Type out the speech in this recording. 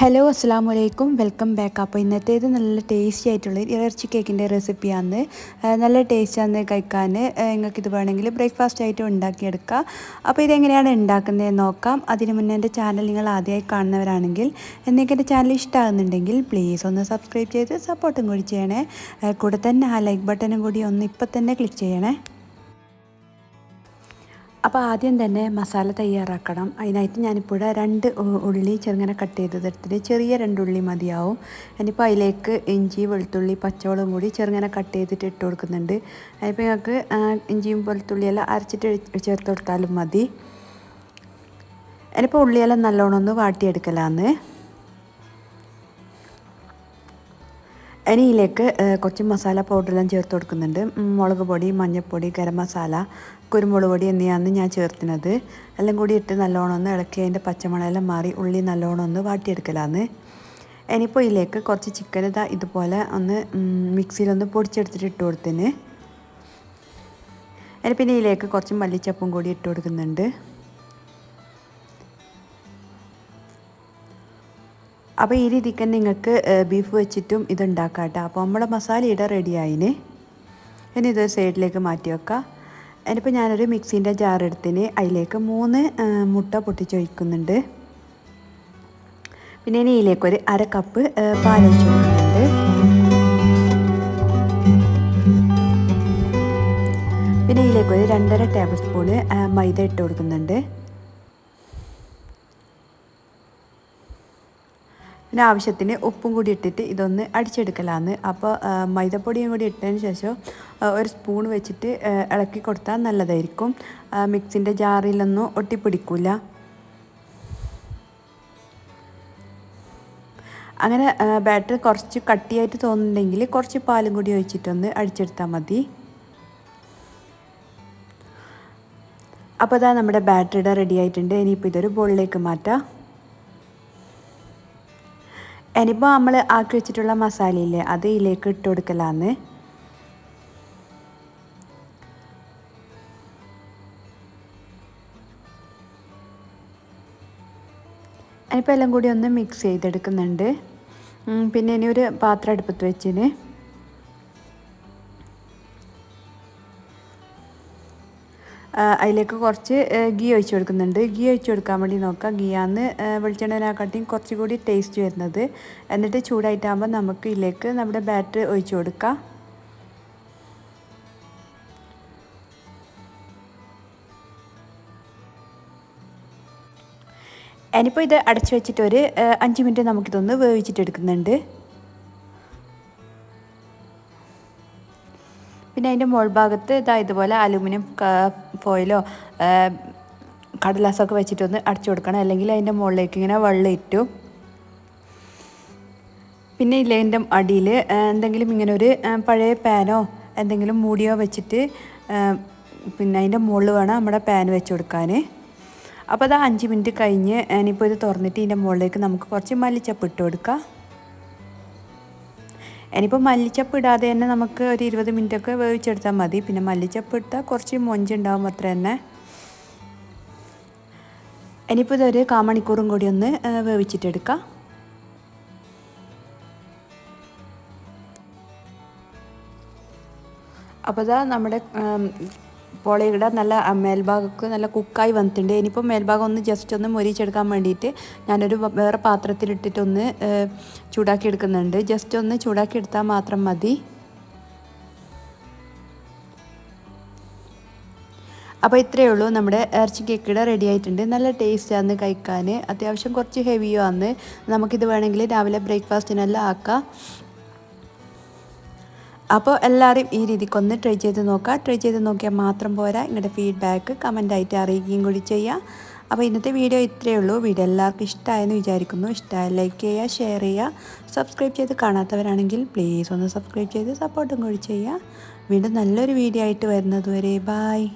Hello അസ്സാം വലൈക്കും welcome back അപ്പോൾ ഇന്നത്തേത് നല്ല ടേസ്റ്റി ആയിട്ടുള്ള ഇറച്ചി കേക്കിന്റെ റെസിപ്പിയാണ് നല്ല ടേസ്റ്റാണ് കഴിക്കാൻ. നിങ്ങൾക്ക് ഇത് വേണമെങ്കിൽ ബ്രേക്ക്ഫാസ്റ്റ് ആയിട്ട് ഉണ്ടാക്കിയെടുക്കാം. അപ്പോൾ ഇതെങ്ങനെയാണ് ഉണ്ടാക്കുന്നത് നോക്കാം. അതിന് മുന്നേ എന്റെ ചാനൽ നിങ്ങൾ ആദ്യമായി കാണുന്നവരാണെങ്കിൽ എന്നേക്ക് എന്റെ ചാനൽ ഇഷ്ടമാകുന്നുണ്ടെങ്കിൽ പ്ലീസ് ഒന്ന് സബ്സ്ക്രൈബ് ചെയ്ത് സപ്പോർട്ടും കൂടി ചെയ്യണേ. കൂടെ തന്നെ ആ ലൈക്ക് ബട്ടനും കൂടി ഒന്ന് ഇപ്പം തന്നെ ക്ലിക്ക് ചെയ്യണേ. അപ്പോൾ ആദ്യം തന്നെ മസാല തയ്യാറാക്കണം. അതിനായിട്ട് ഞാനിപ്പോൾ രണ്ട് ഉള്ളി ചെറുങ്ങനെ കട്ട് ചെയ്തെടുത്തിട്ട് ചെറിയ രണ്ട് ഉള്ളി മതിയാവും. ഇനിയിപ്പോൾ അതിലേക്ക് ഇഞ്ചി വെളുത്തുള്ളി പച്ചവളം കൂടി ചെറുങ്ങനെ കട്ട് ചെയ്തിട്ട് ഇട്ട് കൊടുക്കുന്നുണ്ട്. അതിപ്പോൾ ഞങ്ങൾക്ക് ഇഞ്ചിയും വെളുത്തുള്ളിയെല്ലാം അരച്ചിട്ട് ചേർത്ത് കൊടുത്താലും മതി. ഇനിയിപ്പോൾ ഉള്ളിയെല്ലാം നല്ലോണം ഒന്ന് വാട്ടിയെടുക്കലാന്ന്. ഇനിയിലേക്ക് കുറച്ച് മസാല പൗഡറെല്ലാം ചേർത്ത് കൊടുക്കുന്നുണ്ട്. മുളക് പൊടി മഞ്ഞൾപ്പൊടി ഗരം മസാല കുരുമുളക് പൊടി എന്നിവയാണ് ഞാൻ ചേർത്തിനത്. എല്ലാം കൂടി ഇട്ട് നല്ലോണം ഒന്ന് ഇളക്കി അതിന്റെ പച്ചമുളകെല്ലാം മാറി ഉള്ളി നല്ലോണം ഒന്ന് വാട്ടിയെടുക്കലാന്ന്. ഇനിയിപ്പോൾ ഇതിലേക്ക് കുറച്ച് ചിക്കൻ ഇതാ ഇതുപോലെ ഒന്ന് മിക്സിയിലൊന്ന് പൊടിച്ചെടുത്തിട്ട് ഇട്ട് കൊടുത്തിന് ഇനി പിന്നെ ഇതിലേക്ക് കുറച്ച് മല്ലിച്ചപ്പും കൂടി ഇട്ട് കൊടുക്കുന്നുണ്ട്. അപ്പോൾ ഈ രീതിക്ക് നിങ്ങൾക്ക് ബീഫ് വെച്ചിട്ടും ഇതുണ്ടാക്കാം കേട്ടോ അപ്പോൾ നമ്മുടെ മസാല ഇട റെഡി ആയിന്. ഇനി ഇതൊരു സൈഡിലേക്ക് മാറ്റി വെക്കാം. ഇനിയിപ്പോൾ ഞാനൊരു മിക്സീന്റെ ജാർ എടുത്തിന്. അതിലേക്ക് മൂന്ന് മുട്ട പൊട്ടിച്ചൊഴിക്കുന്നുണ്ട് പിന്നെ ഇനി ഇതിലേക്ക് ഒരു അര കപ്പ് പാലൊഴിച്ച് കൊടുക്കുന്നുണ്ട്. പിന്നെ ഇതിലേക്ക് ഒരു രണ്ടര ടേബിൾ സ്പൂണ് മൈദ ഇട്ട് കൊടുക്കുന്നുണ്ട്. പിന്നെ ആവശ്യത്തിന് ഉപ്പും കൂടി ഇട്ടിട്ട് ഇതൊന്ന് അടിച്ചെടുക്കലാന്ന്. അപ്പോൾ മൈദപ്പൊടിയും കൂടി ഇട്ടതിന് ശേഷം ഒരു സ്പൂൺ വെച്ചിട്ട് ഇളക്കി കൊടുത്താൽ നല്ലതായിരിക്കും. മിക്സിന്റെ ജാറിലൊന്നും ഒട്ടിപ്പിടിക്കില്ല അങ്ങനെ ബാറ്റർ കുറച്ച് കട്ടിയായിട്ട് തോന്നുന്നുണ്ടെങ്കിൽ കുറച്ച് പാലും കൂടി ഒഴിച്ചിട്ടൊന്ന് അടിച്ചെടുത്താൽ മതി. അപ്പോൾ അതാ നമ്മുടെ ബാറ്ററിയുടെ റെഡി ആയിട്ടുണ്ട്. ഇനിയിപ്പോൾ ഇതൊരു ബോളിലേക്ക് മാറ്റാം. ഇനിയിപ്പോൾ നമ്മൾ ആക്കി വെച്ചിട്ടുള്ള മസാലയില്ലേ അത് ഇതിലേക്ക് ഇട്ട് കൊടുക്കലാന്ന്. അതിപ്പോൾ എല്ലാം കൂടി ഒന്ന് മിക്സ് ചെയ്തെടുക്കുന്നുണ്ട്. പിന്നെ ഇനി ഒരു പാത്രം അടുപ്പത്ത് വെച്ചിന്. അതിലേക്ക് കുറച്ച് ഗീ ഒഴിച്ചു കൊടുക്കുന്നുണ്ട്. ഗീ ഒഴിച്ചു കൊടുക്കാൻ വേണ്ടി നോക്കാം. ഗീയാന്ന് കുറച്ചും കൂടി ടേസ്റ്റ് വരുന്നത്. എന്നിട്ട് ചൂടായിട്ടാകുമ്പോൾ നമുക്ക് ഇതിലേക്ക് നമ്മുടെ ബാറ്റർ ഒഴിച്ചു കൊടുക്കാം. ഇനിയിപ്പോൾ ഇത് അടച്ചു വെച്ചിട്ട് ഒരു അഞ്ച് മിനിറ്റ് നമുക്കിതൊന്ന് വേവിച്ചിട്ടെടുക്കുന്നുണ്ട് പിന്നെ അതിന്റെ മുകൾ ഭാഗത്ത് ഇതാ ഇതുപോലെ അലുമിനിയം ഫോയിലോ കടലാസൊക്കെ വെച്ചിട്ടൊന്ന് അടച്ചു കൊടുക്കണം. അല്ലെങ്കിൽ അതിന്റെ മുകളിലേക്ക് ഇങ്ങനെ വെള്ളം ഇട്ടു. പിന്നെ ഇല്ല അടിയിൽ എന്തെങ്കിലും ഇങ്ങനെ ഒരു പഴയ പാനോ എന്തെങ്കിലും മൂടിയോ വെച്ചിട്ട് പിന്നെ അതിന്റെ മുകളിൽ വേണം നമ്മുടെ പാൻ വെച്ച് കൊടുക്കാൻ. അപ്പോൾ അത് അഞ്ച് മിനിറ്റ് കഴിഞ്ഞ് ഇനിയിപ്പോൾ ഇത് തുറന്നിട്ട് ഇതിന്റെ മുകളിലേക്ക് നമുക്ക് കുറച്ച് മല്ലിച്ചപ്പ് ഇട്ട് കൊടുക്കാം. ഇനിയിപ്പോൾ മല്ലിച്ചപ്പ് ഇടാതെ തന്നെ നമുക്ക് ഒരു ഇരുപത് മിനിറ്റൊക്കെ വേവിച്ചെടുത്താൽ മതി. പിന്നെ മല്ലിച്ചപ്പ് ഇട്ടാൽ കുറച്ച് മൊഞ്ചുണ്ടാവും അത്ര തന്നെ. ഇനിയിപ്പോൾ ഇതൊരു കാമണിക്കൂറും കൂടി ഒന്ന് വേവിച്ചിട്ടെടുക്കാം. അപ്പോൾ ഇതാ നമ്മുടെ പോളയുടെ നല്ല മേൽഭാഗമൊക്കെ നല്ല കുക്കായി വന്നിട്ടുണ്ട്. ഇനിയിപ്പോൾ മേൽഭാഗം ഒന്ന് ജസ്റ്റ് ഒന്ന് മൊരിച്ചെടുക്കാൻ വേണ്ടിയിട്ട് ഞാനൊരു വേറെ പാത്രത്തിലിട്ടിട്ടൊന്ന് ചൂടാക്കി എടുക്കുന്നുണ്ട് ജസ്റ്റ് ഒന്ന് ചൂടാക്കി എടുത്താൽ മാത്രം മതി. അപ്പോൾ ഇത്രയേ ഉള്ളൂ. നമ്മുടെ ഇറച്ചി കേക്കിടെ റെഡി ആയിട്ടുണ്ട്. നല്ല ടേസ്റ്റാണ് കഴിക്കാൻ. അത്യാവശ്യം കുറച്ച് ഹെവിയോ ആണ്. നമുക്കിത് വേണമെങ്കിൽ രാവിലെ ബ്രേക്ക്ഫാസ്റ്റിനെല്ലാം ആക്കാം അപ്പോൾ എല്ലാവരും ഈ രീതിക്കൊന്ന് ട്രൈ ചെയ്ത് നോക്കുക. ട്രൈ ചെയ്ത് നോക്കിയാൽ മാത്രം പോരാ. നിങ്ങളുടെ ഫീഡ്ബാക്ക് കമന്റായിട്ട് അറിയിക്കുകയും കൂടി ചെയ്യുക അപ്പോൾ ഇന്നത്തെ വീഡിയോ ഇത്രയേ ഉള്ളൂ. വീഡിയോ എല്ലാവർക്കും ഇഷ്ടമായെന്ന് വിചാരിക്കുന്നു. ഇഷ്ടമായ ലൈക്ക് ചെയ്യുക ഷെയർ ചെയ്യുക. സബ്സ്ക്രൈബ് ചെയ്ത് കാണാത്തവരാണെങ്കിൽ പ്ലീസ് ഒന്ന് സബ്സ്ക്രൈബ് ചെയ്ത് സപ്പോർട്ടും കൂടി ചെയ്യുക. വീണ്ടും നല്ലൊരു വീഡിയോ ആയിട്ട് വരുന്നതുവരെ ബായ്